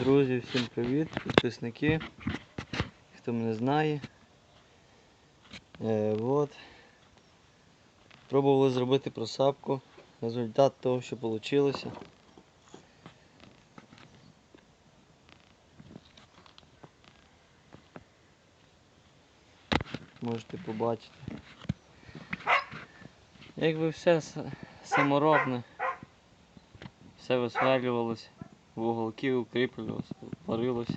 Друзі, всім привіт, підписники. Хто мене знає. Е, от. Пробували зробити просапку. Результат того, що вийшло. Можете побачити. Якби все саморобне, все висверлювалось, вуголки укріплювалось, варилось.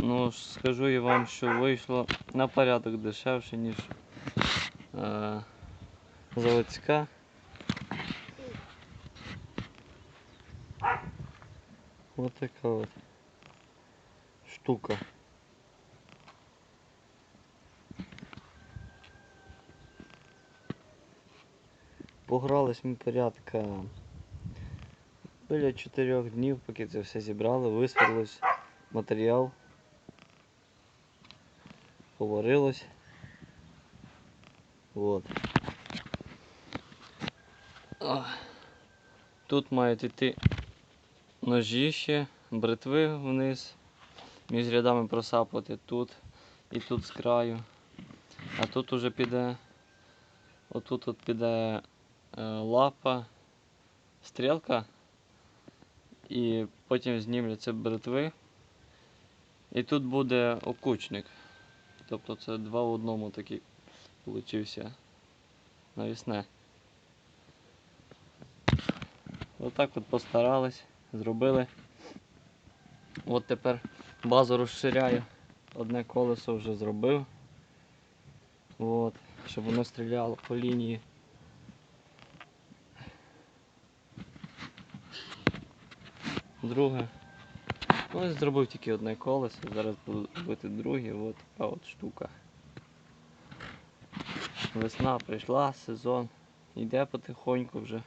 Ну, скажу я вам, що вийшло на порядок дешевше, ніж е, заводська. Ось така от штука. Погрались ми порядка біля 4 днів, поки це все зібрали, висверлилось матеріал, поварилось. Вот. А, Тут мають йти ножі ще, бритви вниз, між рядами просапати тут і тут з краю. А тут уже піде, отут от піде е, лапа, стрілка, і потім знімляться бритви. І тут буде окучник. Тобто це два в одному такий получився навісне. Отак от постарались, зробили. От тепер базу розширяю. Одне колесо вже зробив. От, щоб воно стріляло по лінії. Друге. Ну, ось зробив тільки одне колесо, зараз буду робити друге, от така от штука. Весна прийшла, сезон. Йде потихоньку вже.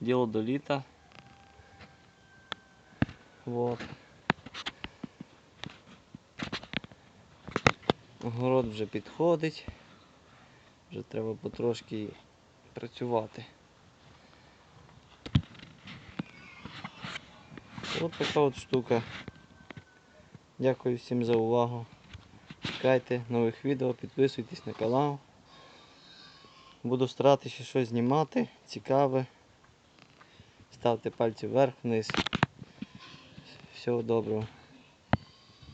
Діло до літа. Вот. Город вже підходить. Вже треба потрошки працювати. От така от штука. Дякую всім за увагу. Чекайте нових відео, підписуйтесь на канал. Буду старатися щось знімати, цікаве. Ставте пальці вверх, вниз. Всього доброго.